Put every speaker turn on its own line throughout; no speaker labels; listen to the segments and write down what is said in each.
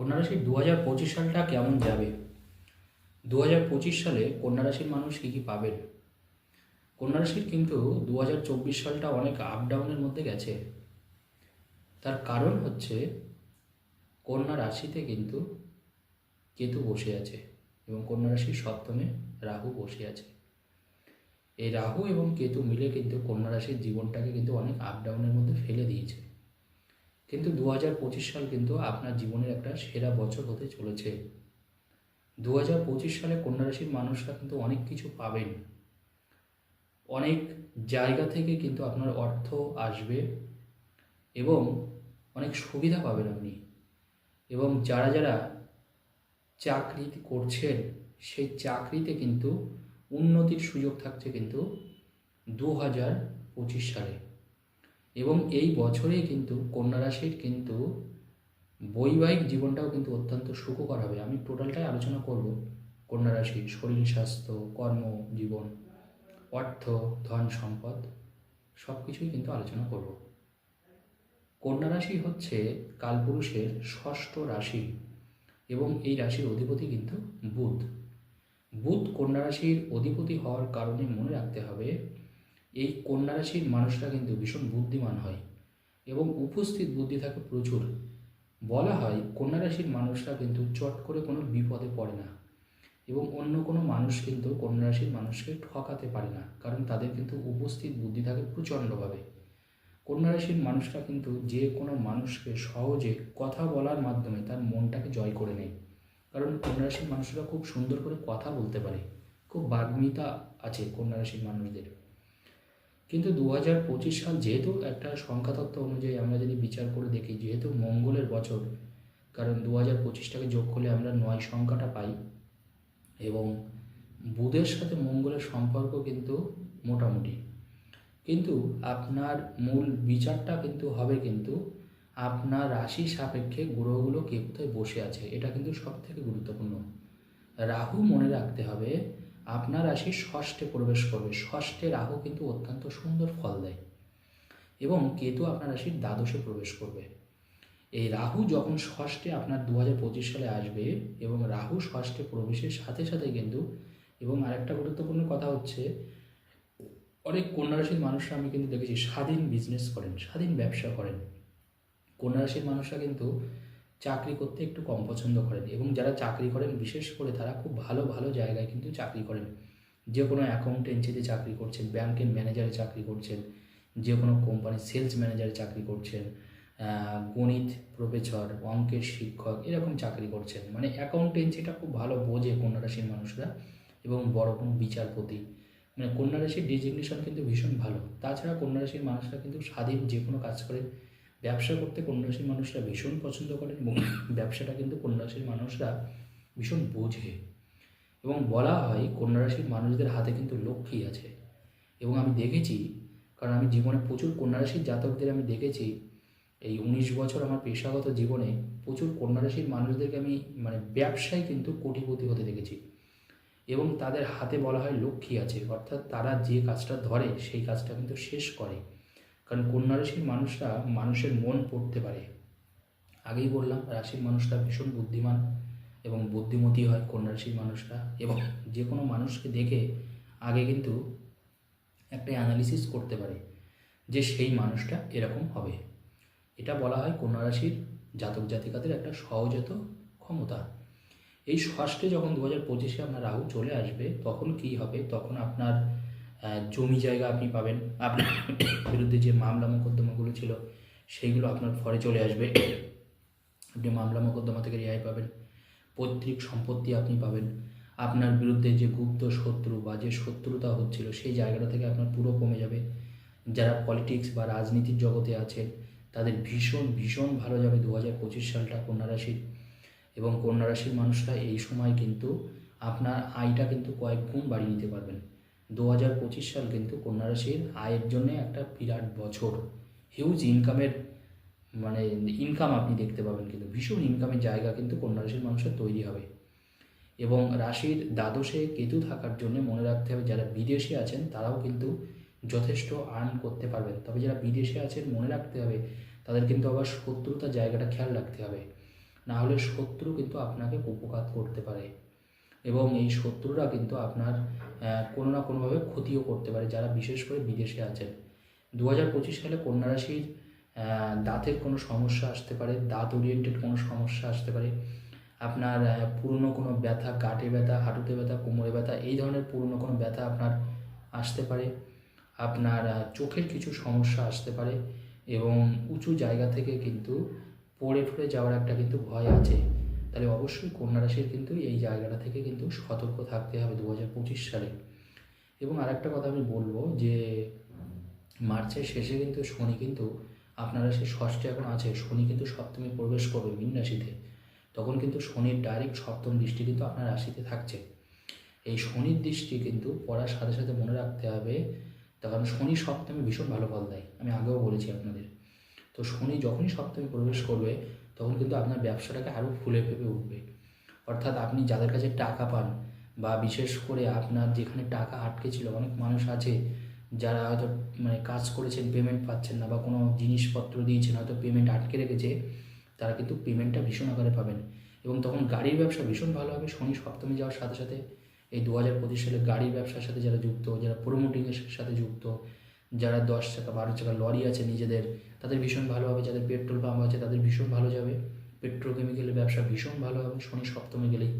কন্যা রাশির দু হাজার পঁচিশ সালটা কেমন যাবে? দু হাজার পঁচিশ সালে কন্যা রাশির মানুষ কী কী পাবেন? কন্যা রাশির কিন্তু দু হাজার চব্বিশ সালটা অনেক আপ ডাউনের মধ্যে গেছে। তার কারণ হচ্ছে কন্যা রাশিতে কিন্তু কেতু বসে আছে এবং কন্যা রাশির সপ্তমে রাহু বসে আছে। এই রাহু এবং কেতু মিলে কিন্তু কন্যা রাশির জীবনটাকে কিন্তু অনেক আপ ডাউনের মধ্যে ফেলে দিয়েছে। কিন্তু দু হাজার পঁচিশ সাল কিন্তু আপনার জীবনের একটা সেরা বছর হতে চলেছে। দু হাজার পঁচিশ সালে কন্যা রাশির মানুষরা কিন্তু অনেক কিছু পাবেন। অনেক জায়গা থেকে কিন্তু আপনার অর্থ আসবে এবং অনেক সুবিধা পাবেন আপনি। এবং যারা যারা চাকরি করছেন, সেই চাকরিতে কিন্তু উন্নতির সুযোগ থাকছে কিন্তু দু হাজার পঁচিশ সালে। এবং এই বছরেই কিন্তু কন্যা রাশির কিন্তু বৈবাহিক জীবনটাও কিন্তু অত্যন্ত সুখকর হবে। আমি টোটালটাই আলোচনা করব কন্যা রাশির শরীর স্বাস্থ্য, কর্ম, জীবন, অর্থ, ধন সম্পদ সব কিছুই কিন্তু আলোচনা করব। কন্যা রাশি হচ্ছে কালপুরুষের ষষ্ঠ রাশি এবং এই রাশির অধিপতি কিন্তু বুধ। বুধ কন্যা রাশির অধিপতি হওয়ার কারণে মনে রাখতে হবে এই কন্যা রাশির মানুষরা কিন্তু ভীষণ বুদ্ধিমান হয় এবং উপস্থিত বুদ্ধি থাকে প্রচুর। বলা হয় কন্যা রাশির মানুষরা কিন্তু চট করে কোনো বিপদে পড়ে না এবং অন্য কোনো মানুষ কিন্তু কন্যা রাশির মানুষকে ঠকাতে পারে না, কারণ তাদের কিন্তু উপস্থিত বুদ্ধি থাকে প্রচণ্ডভাবে। কন্যা রাশির মানুষরা কিন্তু যে কোনো মানুষকে সহজে কথা বলার মাধ্যমে তার মনটাকে জয় করে নেয়, কারণ কন্যা রাশির মানুষরা খুব সুন্দর করে কথা বলতে পারে। খুব বাগ্মিতা আছে কন্যা রাশির মানুষদের। কিন্তু দু পঁচিশ সাল যেহেতু একটা সংখ্যাতত্ত্ব অনুযায়ী আমরা যদি বিচার করে দেখি, যেহেতু মঙ্গলের বছর, কারণ দু হাজার পঁচিশটাকে যোগ করলে আমরা নয় সংখ্যাটা পাই এবং বুধের সাথে মঙ্গলের সম্পর্ক কিন্তু মোটামুটি। কিন্তু আপনার মূল বিচারটা কিন্তু হবে কিন্তু আপনার রাশি সাপেক্ষে গ্রহগুলো কে কোথায় বসে আছে, এটা কিন্তু সব থেকে গুরুত্বপূর্ণ। রাহু মনে রাখতে হবে আপনার রাশি ষষ্ঠে প্রবেশ করবে। ষষ্ঠে রাহু কিন্তু অত্যন্ত সুন্দর ফল দেয় এবং কেতু আপনার রাশির দ্বাদশে প্রবেশ করবে। এই রাহু যখন ষষ্ঠে আপনার দু হাজার পঁচিশ সালে আসবে এবং রাহু ষষ্ঠে প্রবেশের সাথে সাথে কিন্তু এবং আরেকটা গুরুত্বপূর্ণ কথা হচ্ছে, অনেক কন্যা রাশির মানুষরা আমি কিন্তু দেখেছি স্বাধীন বিজনেস করেন, স্বাধীন ব্যবসা করেন। কন্যা রাশির মানুষরা কিন্তু চাকরি করতে একটু কম পছন্দ করেন এবং যারা চাকরি করেন, বিশেষ করে তারা খুব ভালো ভালো জায়গায় কিন্তু চাকরি করেন। যে কোনো অ্যাকাউন্টেন্সিতে চাকরি করছেন ব্যাংকের ম্যানেজারে চাকরি করছেন, যে কোনো কোম্পানির সেলস ম্যানেজারে চাকরি করছেন গণিত প্রফেসর অঙ্কের শিক্ষক, এরকম চাকরি করছেন। মানে অ্যাকাউন্টেন্সিটা খুব ভালো বোঝে কন্যা রাশির মানুষরা এবং বড় কোনো বিচারপতি। মানে কন্যা রাশির ডিজিগনেশন কিন্তু ভীষণ ভালো। তাছাড়া কন্যা রাশির মানুষরা কিন্তু স্বাধীন যে কোনো কাজ করে ব্যবসা করতে কন্যা রাশির মানুষরা ভীষণ পছন্দ করেন এবং ব্যবসাটা কিন্তু কন্যা রাশির মানুষরা ভীষণ বোঝে। এবং বলা হয় কন্যা রাশির মানুষদের হাতে কিন্তু লক্ষ্মী আছে। এবং আমি দেখেছি, কারণ আমি জীবনে প্রচুর কন্যা রাশির জাতকদের আমি দেখেছি, এই উনিশ বছর আমার পেশাগত জীবনে প্রচুর কন্যা রাশির মানুষদেরকে আমি মানে ব্যবসায় কিন্তু কোটিপতি হতে দেখেছি। এবং তাদের হাতে বলা হয় লক্ষ্মী আছে, অর্থাৎ তারা যে কাজটা ধরে সেই কাজটা কিন্তু শেষ করে। কারণ কন্যা রাশির মানুষরা মানুষের মন পড়তে পারে। আগেই বললাম, রাশির মানুষরা ভীষণ বুদ্ধিমান এবং বুদ্ধিমতী হয় কন্যা রাশির মানুষরা এবং যে কোনো মানুষকে দেখে আগে কিন্তু একটা অ্যানালিসিস করতে পারে যে সেই মানুষটা এরকম হবে। এটা বলা হয় কন্যা রাশির জাতক জাতিকাদের একটা সহজাত ক্ষমতা। এই ষষ্ঠে যখন দু হাজার পঁচিশে আপনার রাহু চলে আসবে, তখন কি হবে? তখন আপনার জমি জায়গা আপনি পাবেন। আপনার বিরুদ্ধে যে মামলা মোকদ্দমাগুলো ছিল, সেইগুলো আপনার ফরে চলে আসবে। আপনি মামলা মোকদ্দমা থেকে রেহাই পাবেন। পৈতৃক সম্পত্তি আপনি পাবেন। আপনার বিরুদ্ধে যে গুপ্ত শত্রু বা যে শত্রুতা হচ্ছিল, সেই জায়গাটা থেকে আপনার পুরো কমে যাবে। যারা পলিটিক্স বা রাজনীতির জগতে আছেন, তাদের ভীষণ ভীষণ ভালো যাবে দু হাজার পঁচিশ সালটা কন্যা রাশির। এবং কন্যা রাশির মানুষরা এই সময় কিন্তু আপনার আয়টা কিন্তু কয়েক গুণ বাড়িয়ে নিতে পারবেন। দু হাজার পঁচিশ সাল কিন্তু কন্যা রাশির আয়ের জন্য একটা বিরাট বছর। হিউজ ইনকামের মানে ইনকাম আপনি দেখতে পাবেন কিন্তু, ভীষণ ইনকামের জায়গা কিন্তু কন্যা রাশির মানুষের তৈরি হবে। এবং রাশির দ্বাদশে কেতু থাকার জন্য মনে রাখতে হবে, যারা বিদেশে আছেন তারাও কিন্তু যথেষ্ট আর্ন করতে পারবেন। তবে যারা বিদেশে আছেন মনে রাখতে হবে, তাদের কিন্তু আবার শত্রুতার জায়গাটা খেয়াল রাখতে হবে। না হলে শত্রু কিন্তু আপনাকে উপকার করতে পারে। এবং এই শত্রুরা কিন্তু আপনার কোনো না কোনোভাবে ক্ষতিও করতে পারে, যারা বিশেষ করে বিদেশে আছেন। দু হাজার পঁচিশ সালে কন্যা রাশির দাঁতের কোনো সমস্যা আসতে পারে, দাঁত ওরিয়েন্টেড কোনো সমস্যা আসতে পারে। আপনার পুরনো কোনো ব্যথা, গাঁটে ব্যথা, হাঁটুতে ব্যথা, কোমরে ব্যথা, এই ধরনের পুরনো কোনো ব্যথা আপনার আসতে পারে। আপনার চোখের কিছু সমস্যা আসতে পারে এবং উঁচু জায়গা থেকে কিন্তু পড়ে টরে যাওয়ার একটা কিন্তু ভয় আছে। তাহলে অবশ্যই কন্যা রাশির কিন্তু এই জায়গাটা থেকে কিন্তু সতর্ক থাকতে হবে দু হাজার পঁচিশ সালে। এবং আরেকটা কথা আমি বলব যে, মার্চের শেষে কিন্তু শনি কিন্তু আপনারা সে ষষ্ঠে এখন আছে, শনি কিন্তু সপ্তমে প্রবেশ করবে মীন রাশিতে। তখন কিন্তু শনির ডাইরেক্ট সপ্তম দৃষ্টি কিন্তু আপনার রাশিতে থাকছে। এই শনির দৃষ্টি কিন্তু পড়ার সাথে সাথে মনে রাখতে হবে, তখন শনি সপ্তমে ভীষণ ভালো ফল দেয়। আমি আগেও বলেছি আপনাদের। তো শনি যখনই সপ্তমে প্রবেশ করবে, তখন কিন্তু আপনার ব্যবসাটাকে আরও ফুলে ফেপে উঠবে। অর্থাৎ আপনি যাদের কাছে টাকা পান বা বিশেষ করে আপনার যেখানে টাকা আটকে ছিল, অনেক মানুষ আছে যারা হয়তো মানে কাজ করেছেন পেমেন্ট পাচ্ছেন না বা কোনো জিনিসপত্র দিয়েছেন, হয়তো পেমেন্ট আটকে রেখেছে, তারা কিন্তু পেমেন্টটা ভীষণ আকারে পাবেন। এবং তখন গাড়ির ব্যবসা ভীষণ ভালো হবে। শনি সপ্তমে যাওয়ার সাথে সাথে এই দু হাজার পঁচিশ সালে গাড়ির ব্যবসার সাথে যারা যুক্ত, যারা প্রোমোটিংয়ের সাথে যুক্ত যারা দশ চাকা, বারো চাকা লরি আছে নিজেদের, তাদের ভীষণ ভালো হবে, যাদের পেট্রোল পাম্প আছে তাদের ভীষণ ভালো যাবে। পেট্রোকেমিক্যালের ব্যবসা ভীষণ ভালো হবে, শনি সপ্তমে গেলেই।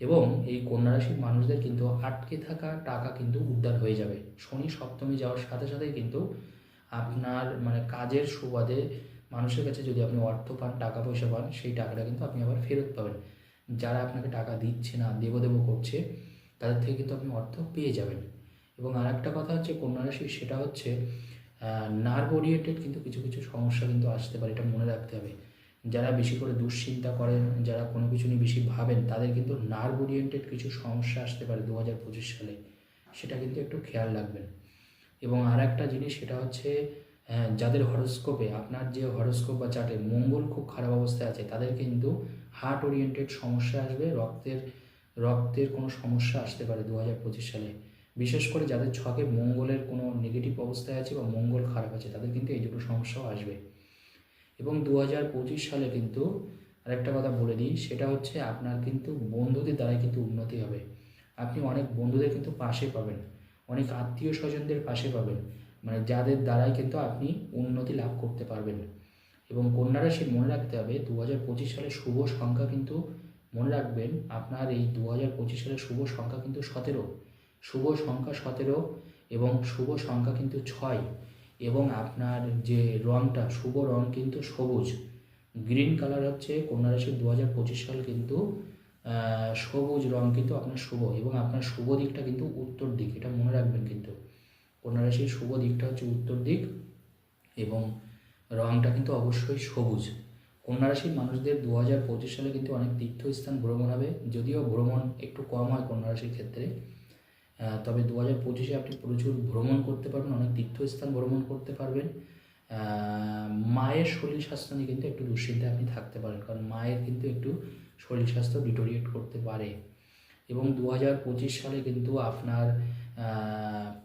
এবং এই কন্যা রাশির মানুষদের কিন্তু আটকে থাকা টাকা কিন্তু উদ্ধার হয়ে যাবে। শনি সপ্তমে যাওয়ার সাথে সাথে কিন্তু আপনার মানে কাজের সুবাদে মানুষের কাছে যদি আপনি অর্থ পান, টাকা পয়সা পান, সেই টাকাটা কিন্তু আপনি আবার ফেরত পাবেন। যারা আপনাকে টাকা দিচ্ছে না দেব দেব করছে, তাদের থেকে কিন্তু আপনি অর্থ পেয়ে যাবেন। এবং আর একটা কথা হচ্ছে কন্যা রাশি, সেটা হচ্ছে নার্ভ ওরিয়েন্টেড কিন্তু কিছু কিছু সমস্যা কিন্তু আসতে পারে, এটা মনে রাখতে হবে। যারা বেশি করে দুশ্চিন্তা করেন, যারা কোনো কিছু নিয়ে বেশি ভাবেন, তাদের কিন্তু নার্ভ ওরিয়েন্টেড কিছু সমস্যা আসতে পারে দু হাজার পঁচিশ সালে। সেটা কিন্তু একটু খেয়াল রাখবেন। এবং আর একটা জিনিস, সেটা হচ্ছে যাদের হরস্কোপে আপনার যে হরস্কোপ বা চার্টে মঙ্গল খুব খারাপ অবস্থায় আছে, তাদের কিন্তু হার্ট ওরিয়েন্টেড সমস্যা আসবে, রক্তের রক্তের কোনো সমস্যা আসতে পারে দু হাজার পঁচিশ সালে। বিশেষ করে যাদের ছকে মঙ্গলের কোনো নেগেটিভ অবস্থায় আছে বা মঙ্গল খারাপ আছে, তাদের কিন্তু এই দুটো সমস্যাও আসবে। এবং দু হাজার পঁচিশ সালে কিন্তু আরেকটা কথা বলে দিই, সেটা হচ্ছে আপনার কিন্তু বন্ধুদের দ্বারাই কিন্তু উন্নতি হবে। আপনি অনেক বন্ধুদের কিন্তু পাশে পাবেন, অনেক আত্মীয় স্বজনদের পাশে পাবেন মানে যাদের দ্বারাই কিন্তু আপনি উন্নতি লাভ করতে পারবেন। এবং কন্যা রাশির মনে রাখতে হবে দু হাজার পঁচিশ সালে শুভ সংখ্যা কিন্তু মনে রাখবেন, আপনার এই দু হাজার পঁচিশ শুভ সংখ্যা কিন্তু সতেরো। শুভ সংখ্যা সতেরো এবং শুভ সংখ্যা কিন্তু ছয় এবং আপনার যে রঙটা শুভ রং কিন্তু সবুজ। গ্রিন কালার হচ্ছে কন্যা দু হাজার পঁচিশ সাল কিন্তু সবুজ রং কিন্তু আপনার শুভ এবং আপনার শুভ দিকটা কিন্তু উত্তর দিক, এটা মনে রাখবেন কিন্তু। কন্যা রাশির শুভ দিকটা হচ্ছে উত্তর দিক এবং রংটা কিন্তু অবশ্যই সবুজ। কন্যা রাশির মানুষদের দু হাজার পঁচিশ সালে কিন্তু অনেক তীর্থস্থান ভ্রমণ হবে, যদিও ভ্রমণ একটু কম হয় কন্যা রাশির ক্ষেত্রে। তবে দু হাজার পঁচিশে আপনি প্রচুর ভ্রমণ করতে পারবেন, অনেক তীর্থস্থান ভ্রমণ করতে পারবেন। মায়ের শরীর স্বাস্থ্য নিয়ে কিন্তু একটু দুশ্চিন্তায় আপনি থাকতে পারেন, কারণ মায়ের কিন্তু একটু শরীর স্বাস্থ্য ডিটোরিয়েট করতে পারে। এবং দু হাজার পঁচিশ সালে কিন্তু আপনার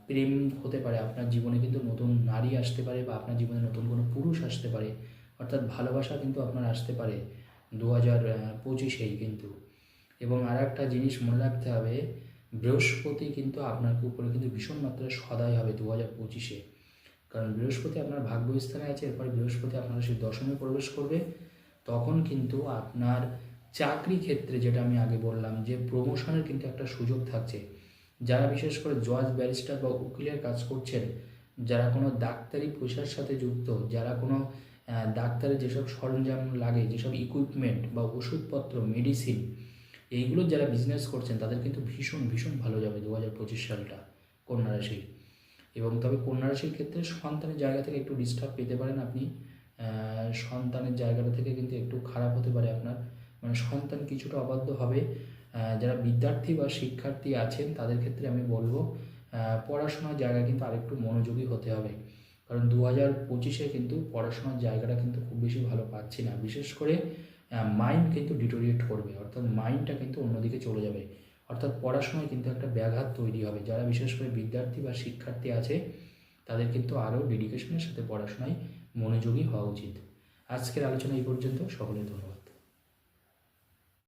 প্রেম হতে পারে, আপনার জীবনে কিন্তু নতুন নারী আসতে পারে বা আপনার জীবনে নতুন কোনো পুরুষ আসতে পারে, অর্থাৎ ভালোবাসা কিন্তু আপনার আসতে পারে দু হাজার পঁচিশেই কিন্তু। এবং আর একটা জিনিস মনে রাখতে হবে বৃহস্পতি কিন্তু আপনার উপরে কিন্তু ভীষণ মাত্রায় সদাই হবে দু হাজার পঁচিশে। কারণ বৃহস্পতি আপনার ভাগ্য স্থানে আছে, এরপর বৃহস্পতি আপনার সেই দশমে প্রবেশ করবে। তখন কিন্তু আপনার চাকরি ক্ষেত্রে যেটা আমি আগে বললাম, যে প্রমোশনের কিন্তু একটা সুযোগ থাকছে। যারা বিশেষ করে জজ ব্যারিস্টার বা উকিলের কাজ করছেন, যারা কোনো ডাক্তারি পেশার সাথে যুক্ত, যারা কোনো ডাক্তারের যেসব সরঞ্জাম লাগে, যেসব ইকুইপমেন্ট বা ওষুধপত্র মেডিসিন এইগুলো যারা বিজনেস করছেন, তাদের কিন্তু ভীষণ ভীষণ ভালো যাবে দু হাজার পঁচিশ সালটা, কন্যা এবং তবে কন্যা রাশির ক্ষেত্রে সন্তানের জায়গা থেকে একটু ডিস্টার্ব পেতে পারেন আপনি। সন্তানের জায়গাটা থেকে কিন্তু একটু খারাপ হতে পারে আপনার। মানে সন্তান কিছুটা অবাধ্য হবে। যারা বিদ্যার্থী বা শিক্ষার্থী আছেন, তাদের ক্ষেত্রে আমি বলব পড়াশোনার জায়গা কিন্তু আরেকটু মনোযোগী হতে হবে। কারণ দু হাজার পঁচিশে কিন্তু পড়াশোনার জায়গাটা কিন্তু খুব বেশি ভালো পাচ্ছি না। বিশেষ করে মাইন্ড কিন্তু ডিটোরিয়েট করবে, অর্থাৎ মাইন্ডটা কিন্তু অন্যদিকে চলে যাবে। অর্থাৎ পড়াশোনায় কিন্তু একটা ব্যাঘাত তৈরি হবে। যারা বিশেষ করে বিদ্যার্থী বা শিক্ষার্থী আছে, তাদের কিন্তু আরও ডেডিকেশনের সাথে পড়াশোনায় মনোযোগী হওয়া উচিত। আজকের আলোচনা এই পর্যন্ত। সকলে ধন্যবাদ।